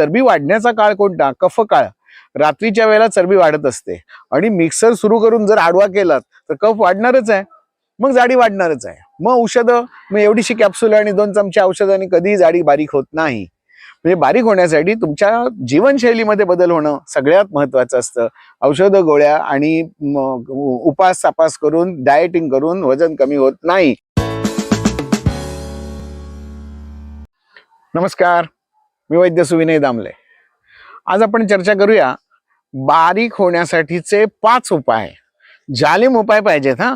चरबी वाढण्याचा काळ कोणता? कफ काळ. रात्रीच्या वेळेला चरबी वाढत असते. आणि मिक्सर सुरू करून जर आडवा केलात तर कफ वाढणारच आहे. मग जाडी वाढणारच आहे. मग औषधं मग एवढीशी कॅप्सूल आणि दोन चमचे औषधांनी कधीही जाडी बारीक होत नाही. म्हणजे बारीक होण्यासाठी तुमच्या जीवनशैलीमध्ये बदल होणं सगळ्यात महत्वाचं असतं. औषधं गोळ्या आणि उपास सापास करून डाएटिंग करून वजन कमी होत नाही. नमस्कार. मी वैद्य सुविनय दामले. आज आपण चर्चा करूया बारीक होण्यासाठीचे पाच उपाय. जालिम उपाय पाहिजेत हा?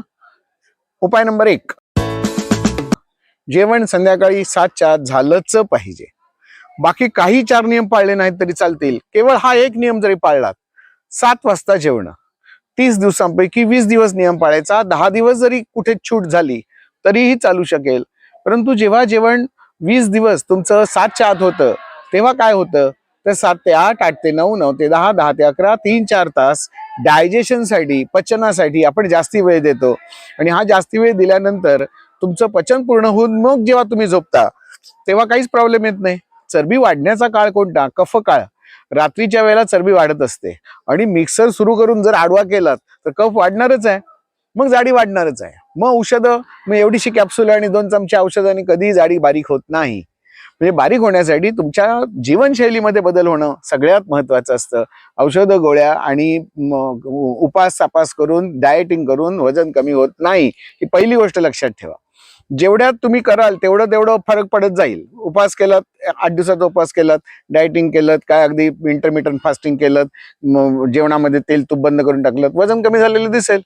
उपाय नंबर एक. जेवण संध्याकाळी सातच्या आत झालंच पाहिजे. बाकी काही चार नियम पाळले नाहीत तरी चालतील. केवळ हा एक नियम जरी पाळलात सात वाजता जेवण. तीस दिवसांपैकी वीस दिवस नियम पाळायचा. दहा दिवस जरी कुठे छूट झाली तरीही चालू शकेल. परंतु जेव्हा जेवण वीस दिवस तुमचं सातच्या आत होतं तेव्हा काय होतं? तर सात ते आठ आठ ते नऊ नऊ ते दहा दहा ते अकरा तीन चार तास डायजेशनसाठी पचनासाठी आपण जास्ती वेळ देतो. आणि हा जास्ती वेळ दिल्यानंतर तुमचं पचन पूर्ण होऊन मग जेव्हा तुम्ही झोपता तेव्हा काहीच प्रॉब्लेम येत नाही. चरबी वाढण्याचा काळ कोणता? कफ काळ. रात्रीच्या वेळेला चरबी वाढत असते. आणि मिक्सर सुरू करून जर आडवा केलात तर कफ वाढणारच आहे. मग जाडी वाढणारच आहे. मग औषधं मग एवढीशी कॅप्सूल आणि दोन चमचे औषधांनी कधीही जाडी बारीक होत नाही. म्हणजे बारीक होण्यासाठी तुमच्या जीवनशैलीमध्ये बदल होणं सगळ्यात महत्वाचं असतं. औषधं गोळ्या आणि उपास सापास करून डायटिंग करून वजन कमी होत नाही ही पहिली गोष्ट लक्षात ठेवा. जेवढ्यात तुम्ही कराल तेवढं तेवढं फरक पडत जाईल. उपास केलात आठ दिवसाचा उपास केलात डायटिंग केलं काय अगदी इंटरमिटन फास्टिंग केलं जेवणामध्ये तेल तूप बंद करून टाकलं वजन कमी झालेलं दिसेल.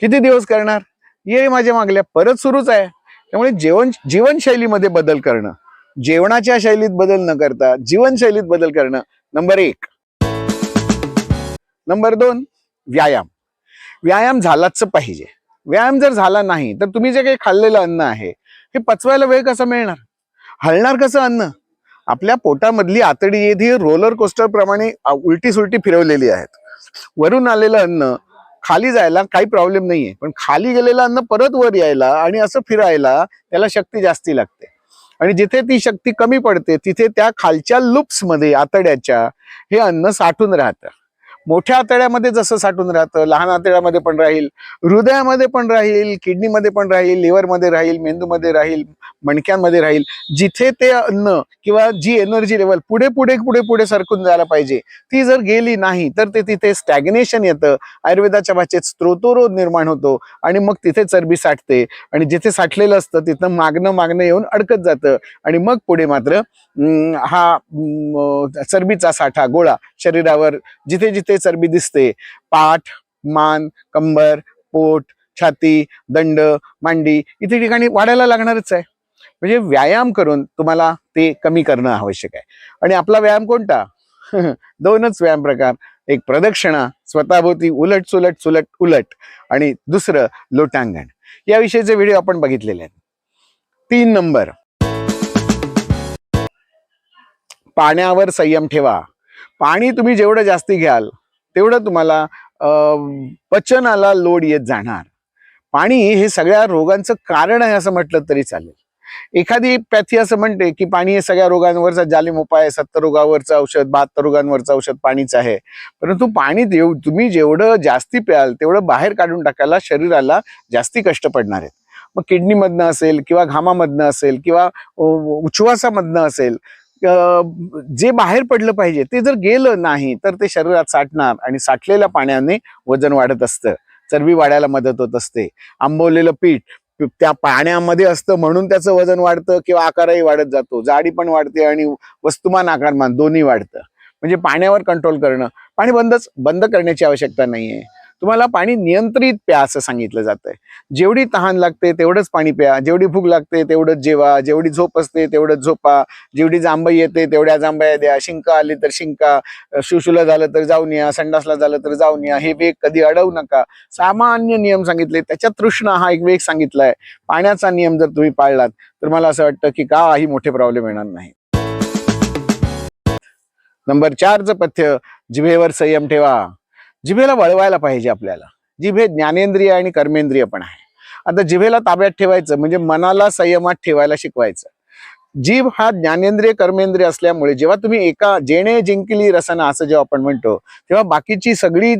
किती दिवस करणार? ये माझ्या मागल्या परत सुरूच आहे. त्यामुळे जेवण जीवनशैलीमध्ये बदल करणं जेवणाच्या शैलीत बदल न करता जीवनशैलीत बदल करणं नंबर एक. नंबर दोन व्यायाम. व्यायाम झालाच पाहिजे. व्यायाम जर झाला नाही तर तुम्ही जे काही खाल्लेलं अन्न आहे हे पचवायला वेळ कसा मिळणार? हलणार कसं अन्न? आपल्या पोटामधली आतडी येधी रोलर कोस्टर प्रमाणे उलटी सुलटी फिरवलेली आहेत. वरून आलेलं अन्न खाली जायला काही प्रॉब्लेम नाहीये. पण खाली गेलेलं अन्न परत वर यायला आणि असं फिरायला त्याला शक्ती जास्ती लागते. आणि जिथे ती शक्ती कमी पडते तिथे त्या खालच्या लुप्समध्ये आतड्याच्या हे अन्न साठून राहतं. मोठ्या आतड्यामध्ये जसं साठून राहतं लहान आतड्यामध्ये पण राहील हृदयामध्ये पण राहील किडनीमध्ये पण राहील लिव्हरमध्ये राहील मेंदूमध्ये राहील मणक्यांमध्ये राहील जिथे ते अन्न किंवा जी एनर्जी लेवल पुढे पुढे पुढे पुढे सरकून जायला पाहिजे ती जर गेली नाही तर ते तिथे स्टॅग्नेशन येतं आयुर्वेदाच्या भाषेत स्त्रोतोरोध निर्माण होतो आणि मग तिथे चरबी साठते आणि जिथे साठलेलं असतं तिथं मागणं मागणं येऊन अडकत जातं आणि मग पुढे मात्र हा चरबीचा साठा गोळा शरीरावर जिथे जिथे चरबी दिसते. पाठ मान कंबर पोट छाती दंड मांडी इथे ठिकाणी वाढायला लागणारच आहे. म्हणजे व्यायाम करून तुम्हाला ते कमी करणं आवश्यक आहे. आणि आपला व्यायाम कोणता? दोनच व्यायाम प्रकार. एक प्रदक्षिणा स्वतःभोवती उलट सुलट सुलट उलट आणि दुसरं लोटांगण. याविषयीचे व्हिडिओ आपण बघितलेले आहेत. तीन नंबर. पाण्यावर संयम ठेवा. पाणी तुम्ही जेवढं जास्ती घ्याल तेवढं तुम्हाला पचनाला लोड येत जाणार. पाणी हे सगळ्या रोगांचं कारण आहे असं म्हटलं तरी चालेल. एखादी पॅथी असं म्हणते की पाणी हे सगळ्या रोगांवरचा जालिम उपाय सत्तर रोगावरचं औषध बहात्तर रोगांवरचं औषध पाणीच आहे. परंतु पाणी देव तुम्ही जेवढं जास्ती प्याल तेवढं बाहेर काढून टाकायला शरीराला जास्ती कष्ट पडणार आहेत. मग किडनीमधनं असेल किंवा घामामधनं असेल किंवा उच्छ्वासामधनं असेल जे बाहेर पडलं पाहिजे ते जर गेलं नाही तर ते शरीरात साठणार आणि साठलेल्या पाण्याने वजन वाढत असतं. चरबी वाढायला मदत होत असते. आंबवलेलं पीठ त्या पाण्यामध्ये असतं म्हणून त्याचं वजन वाढतं किंवा आकारही वाढत जातो. जाडी पण वाढते आणि वस्तुमान आकारमान दोन्ही वाढतं. म्हणजे पाण्यावर कंट्रोल करणं. पाणी बंदच बंद करण्याची आवश्यकता नाहीये. तुम्हाला पाणी नियंत्रित प्या असं सांगितलं जातंय. जेवढी तहान लागते तेवढंच पाणी प्या. जेवढी भूक लागते तेवढंच जेवा. जेवढी झोप असते तेवढंच झोपा. जेवढी जांभई येते तेवढ्या जांभया द्या. शिंका आली तर शिंका. शिवशुला झालं तर जाऊन या. संडासला झालं तर जाऊन या. हे वेग कधी अडवू नका. सामान्य नियम सांगितले. त्याच्यात तृष्णा हा एक वेग सांगितलाय. पाण्याचा नियम जर तुम्ही पाळलात तर मला असं वाटतं की काही मोठे प्रॉब्लेम येणार नाही. नंबर चारचं पथ्य जिभेवर संयम ठेवा. जिभेला वळवायला पाहिजे आपल्याला. जिभे ज्ञानेंद्रिय आणि कर्मेंद्रिय पण आहे. आता जिभेला ताब्यात ठेवायचं म्हणजे मनाला संयमात ठेवायला शिकवायचं. जीभ हा ज्ञानेंद्रिय कर्मेंद्रिय असल्यामुळे जेव्हा तुम्ही एका जेणे जिंकली रसना असं जेव्हा आपण म्हणतो तेव्हा बाकीची सगळी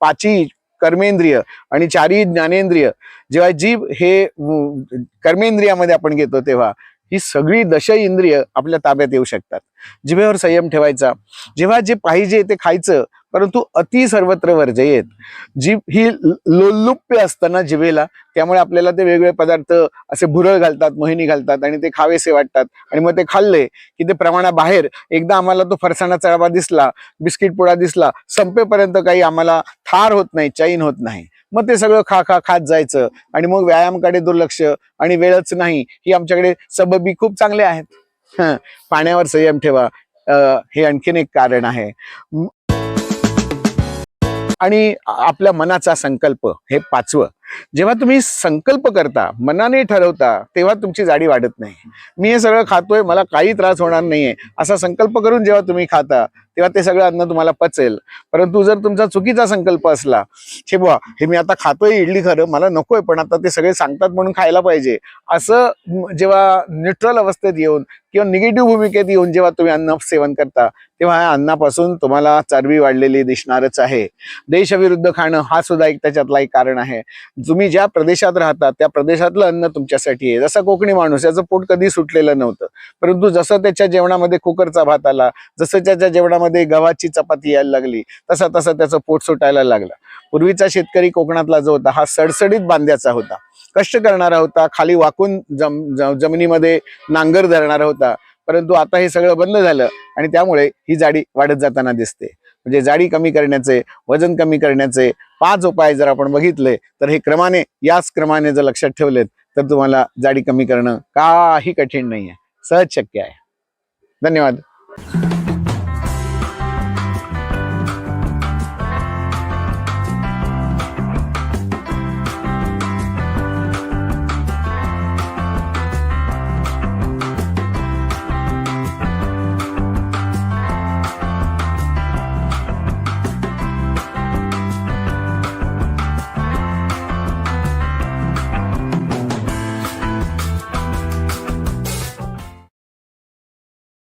पाची कर्मेंद्रिय आणि चारी ज्ञानेंद्रिय जेव्हा जीभ हे कर्मेंद्रियामध्ये आपण घेतो तेव्हा ही सगळी दश इंद्रिय आपल्या ताब्यात येऊ शकतात. जिभेवर संयम ठेवायचा. जेव्हा जे पाहिजे ते खायचं परंतु अति सर्वत्र वर्जयेत. जीभ ही लोलुप्य असताना जिभेला त्यामुळे आपल्याला ते वेगवेगळे पदार्थ असे भुरळ घालतात मोहिनी घालतात आणि ते खावेसे वाटतात. आणि मग ते खाल्ले की ते प्रमाणाबाहेर एकदा आम्हाला तो फरसाणा चळवा दिसला बिस्किट पुडा दिसला संपेपर्यंत काही आम्हाला थार होत नाही चैन होत नाही. मग ते सगळं खा खा खात जायचं. आणि मग व्यायामकडे दुर्लक्ष आणि वेळच नाही ही आमच्याकडे सबबी खूप चांगले आहेत. पाण्यावर संयम ठेवा. अं, हे आणखीन एक कारण आहे. आणि आपल्या मनाचा संकल्प हे पाचवं. जेव्हा तुम्ही संकल्प करता मनाने ठरवता तेव्हा तुमची जाडी वाढत नाही. मी हे सगळं खातोय मला काही त्रास होणार नाहीये. असा संकल्प करून जेव्हा तुम्ही खाता तेव्हा ते सगळं अन्न तुम्हाला पचेल. परंतु जर तुमचा चुकीचा संकल्प असला हे बुवा हे मी आता खातोय इडली खरं मला नकोय पण आता ते सगळे सांगतात म्हणून खायला पाहिजे. असं जेव्हा न्यूट्रल अवस्थेत येऊन किंवा निगेटिव्ह भूमिकेत येऊन जेव्हा तुम्ही अन्न सेवन करता तेव्हा या अन्नापासून तुम्हाला चरबी वाढलेली दिसणारच आहे. देशविरुद्ध खाणं हा सुद्धा एक त्याच्यातला एक कारण आहे. तुम्ही ज्या प्रदेशात राहता त्या प्रदेशातलं अन्न तुमच्यासाठी आहे. जसा कोकणी माणूस याचं पोट कधी सुटलेलं नव्हतं. परंतु जसं त्याच्या जेवणामध्ये कुकरचा भात आला जसं त्याच्या जेवणामध्ये गव्हाची चपाती यायला लागली. तसा तसा त्याचं पोट सुटायला लागलं. पूर्वीचा शेतकरी कोकणातला जो होता हा सडसडीत बांध्याचा होता. कष्ट करणारा होता खाली वाकून जम जमिनीमध्ये नांगर धरणारा होता. परंतु आता हे सगळं बंद झालं आणि त्यामुळे ही जाडी वाढत जाताना दिसते. म्हणजे जाडी कमी करण्याचे वजन कमी करण्याचे पाच उपाय जर आपण बघितले तर हे क्रमाने याच क्रमाने जर लक्षात ठेवलेत तर तुम्हाला जाडी कमी करणं काही कठीण नाही आहे सहज शक्य आहे. धन्यवाद.